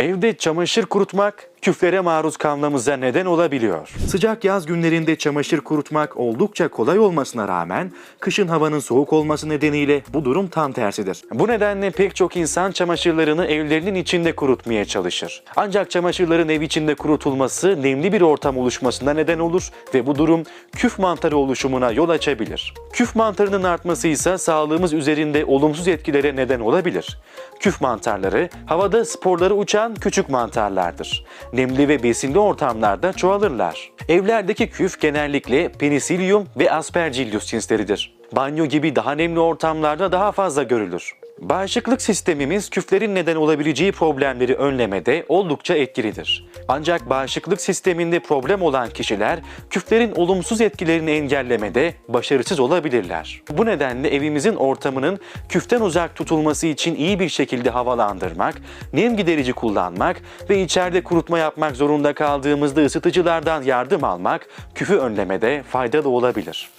Evde çamaşır kurutmak küflere maruz kalmamıza neden olabiliyor. Sıcak yaz günlerinde çamaşır kurutmak oldukça kolay olmasına rağmen kışın havanın soğuk olması nedeniyle bu durum tam tersidir. Bu nedenle pek çok insan çamaşırlarını evlerinin içinde kurutmaya çalışır. Ancak çamaşırların ev içinde kurutulması nemli bir ortam oluşmasına neden olur ve bu durum küf mantarı oluşumuna yol açabilir. Küf mantarının artması ise sağlığımız üzerinde olumsuz etkilere neden olabilir. Küf mantarları havada sporları uçan küçük mantarlardır. Nemli ve besinli ortamlarda çoğalırlar. Evlerdeki küf genellikle Penicillium ve Aspergillus cinsleridir. Banyo gibi daha nemli ortamlarda daha fazla görülür. Bağışıklık sistemimiz küflerin neden olabileceği problemleri önlemede oldukça etkilidir. Ancak bağışıklık sisteminde problem olan kişiler küflerin olumsuz etkilerini engellemede başarısız olabilirler. Bu nedenle evimizin ortamının küften uzak tutulması için iyi bir şekilde havalandırmak, nem giderici kullanmak ve içeride kurutma yapmak zorunda kaldığımızda ısıtıcılardan yardım almak küfü önlemede faydalı olabilir.